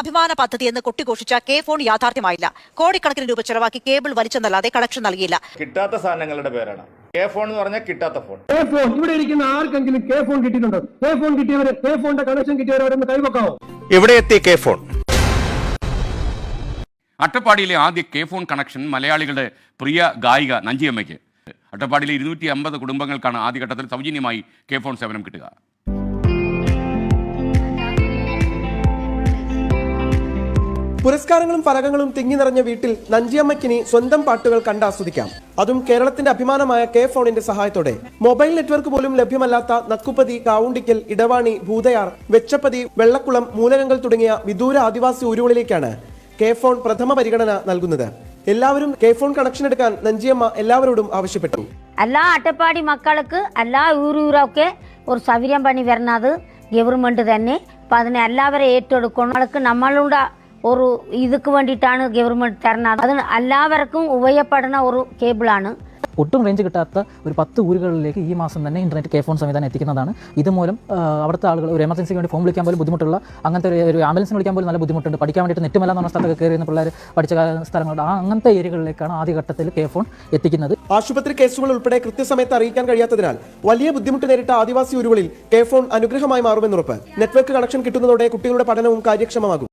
അഭിമാന പദ്ധതി എന്ന് കൊട്ടിഘോഷിച്ച കെ ഫോൺ യാഥാർത്ഥ്യമായില്ല. കോടിക്കണക്കിന് രൂപ ചെലവാക്കി കേബിൾ വലിച്ചെന്നല്ലാതെ കണക്ഷൻ നൽകിയില്ല. കിട്ടാത്ത സാധനങ്ങളുടെ പേരാണ്. കെ ഫോൺ എന്ന് പറഞ്ഞാൽ കിട്ടാത്ത ഫോൺ. കെ ഫോൺ ഇവിടെ ഇരിക്കുന്ന ആർക്കെങ്കിലും കെ ഫോൺ കിട്ടിയിട്ടുണ്ടോ? കെ ഫോൺ കിട്ടിയവരെ കെ ഫോണിന്റെ കണക്ഷൻ കിട്ടിയവരൊന്ന് കൈവക്കാവോ? എവിടെ എത്തി കെ ഫോൺ? അട്ടപ്പാടിയിലെ ആദ്യ കെ ഫോൺ കണക്ഷൻ മലയാളികളുടെ പ്രിയ ഗായിക നഞ്ചിയമ്മയ്ക്ക്. അട്ടപ്പാടിയിലെ ഇരുന്നൂറ്റി അമ്പത് കുടുംബങ്ങൾക്കാണ് ആദ്യഘട്ടത്തിൽ സൗജന്യമായി കെ ഫോൺ സേവനം കിട്ടുക. പുരസ്കാരങ്ങളും ഫലകങ്ങളും തിങ്ങി നിറഞ്ഞ വീട്ടിൽ നഞ്ചിയമ്മയ്ക്കിനി സ്വന്തം പാട്ടുകൾ കണ്ടാസ്വദിക്കാം അതും കേരളത്തിന്റെ അഭിമാനമായ കെ ഫോണിന്റെ സഹായത്തോടെ. മൊബൈൽ നെറ്റ്വർക്ക് പോലും ലഭ്യമല്ലാത്ത നക്കുപ്പതി കാവുണ്ടിക്കൽ ഇടവാണി ഭൂതയാർ വെച്ചപ്പതി വെള്ളക്കുളം മൂലകങ്ങൾ തുടങ്ങിയ വിദൂര ആദിവാസി ഊരുകളിലേക്കാണ് കെ ഫോൺ പ്രഥമ പരിഗണന നൽകുന്നത്. എല്ലാവരും കെ ഫോൺ കണക്ഷൻ എടുക്കാൻ നഞ്ചിയമ്മ എല്ലാവരോടും ആവശ്യപ്പെട്ടു. എല്ലാ അട്ടപ്പാടി മക്കൾക്ക് എല്ലാ ഊരൂരൊക്കെ ഒരു സൗകര്യം പണി വരുന്നത് ഗവൺമെന്റ് തന്നെ. അപ്പം അതിനെ എല്ലാവരെയും ഏറ്റെടുക്കണം. നമ്മളുടെ ഒരു ഇതുക്ക് വേണ്ടിയിട്ടാണ് ഗവൺമെന്റ് തരുന്നത് അത് എല്ലാവർക്കും ഉപയോഗപ്പെടുന്ന ഒരു കേബിളാണ് ഒട്ടും റേഞ്ച് കിട്ടാത്ത ഒരു പത്ത് ഊരുകളിലേക്ക് ഈ മാസം തന്നെ ഇന്റർനെറ്റ് കെ ഫോൺ സംവിധാനം എത്തിക്കുന്നതാണ്. ഇതുമൂലം അവിടുത്തെ ആളുകൾ ഒരു എമർജൻസിക്ക് വേണ്ടി ഫോൺ വിളിക്കാൻ പോലും ബുദ്ധിമുട്ടുള്ള അങ്ങനത്തെ ഒരു- ആംബുലൻസ് ആംബുലൻസിന് വിളിക്കാൻ പോലും നല്ല ബുദ്ധിമുട്ടുണ്ട്. പഠിക്കാൻ വേണ്ടിയിട്ട് നെറ്റുമല്ല എന്ന പറഞ്ഞ സ്ഥലത്തൊക്കെ കയറിയുന്ന പിള്ളേർ പഠിച്ച സ്ഥലങ്ങളുണ്ട് ആ അങ്ങനത്തെ ഏരിയകളിലേക്കാണ് ആദ്യഘട്ടത്തിൽ കെ ഫോൺ എത്തിക്കുന്നത്. ആശുപത്രി കേസുകൾ ഉൾപ്പെടെ കൃത്യസമയത്ത് അറിയിക്കാൻ കഴിയാത്തതിനാൽ വലിയ ബുദ്ധിമുട്ട് നേരിട്ട ആദിവാസി ഊരുകളിൽ കെ ഫോൺ അനുഗ്രഹമായി മാറുമെന്നുറപ്പ്. നെറ്റ്വർക്ക് കണക്ഷൻ കിട്ടുന്നതോടെ കുട്ടികളുടെ പഠനവും കാര്യക്ഷമമാകും.